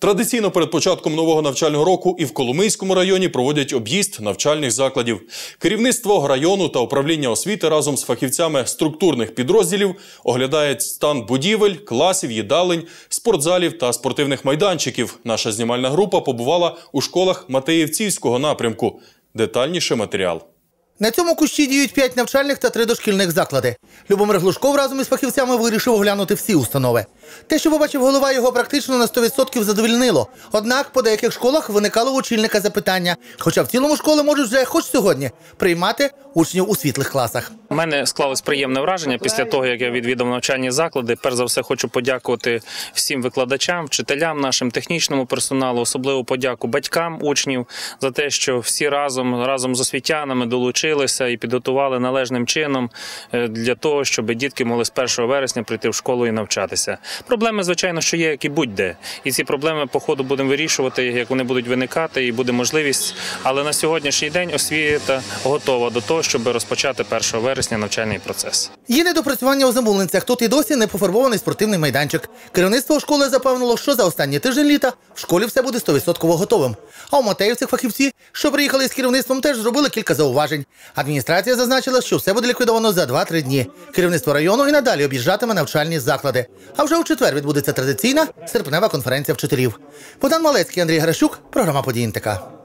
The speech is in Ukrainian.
Традиційно перед початком нового навчального року і в Коломийському районі проводять об'їзд навчальних закладів. Керівництво району та управління освіти разом з фахівцями структурних підрозділів оглядають стан будівель, класів, їдалень, спортзалів та спортивних майданчиків. Наша знімальна група побувала у школах Матеївцівського напрямку. Детальніше матеріал. На цьому кущі діють п'ять навчальних та три дошкільних заклади. Любомир Глушков разом із фахівцями вирішив оглянути всі установи. Те, що побачив голова, його практично на 100% задовільнило. Однак по деяких школах виникало у очільника запитання. Хоча в цілому школи можуть вже хоч сьогодні приймати учнів у світлих класах. У мене склалось приємне враження після того, як я відвідав навчальні заклади. Перш за все, хочу подякувати всім викладачам, вчителям, нашим технічному персоналу, особливо подяку батькам учнів за те, що всі разом разом з освітянами долучилися і підготували належним чином е, для того, щоб дітки могли з 1 вересня прийти в школу і навчатися. Проблеми, звичайно, що є, як і будь-де, і ці проблеми по ходу будемо вирішувати, як вони будуть виникати, і буде можливість. Але на сьогоднішній день освіта готова до того, щоб розпочати 1 вересня навчальний процес. Є недопрацювання у замовленцях. Тут і досі не пофарбований спортивний майданчик. Керівництво школи запевнило, що за останній тиждень літа в школі все буде 100% готовим. А у Матеївцях фахівці, що приїхали з керівництвом, теж зробили кілька зауважень. Адміністрація зазначила, що все буде ліквідовано за 2-3 дні. Керівництво району і надалі об'їжджатиме навчальні заклади. А вже у четвер відбудеться традиційна серпнева конференція вчителів. Богдан Малецький, Андрій Гращук, програма «Події НТК».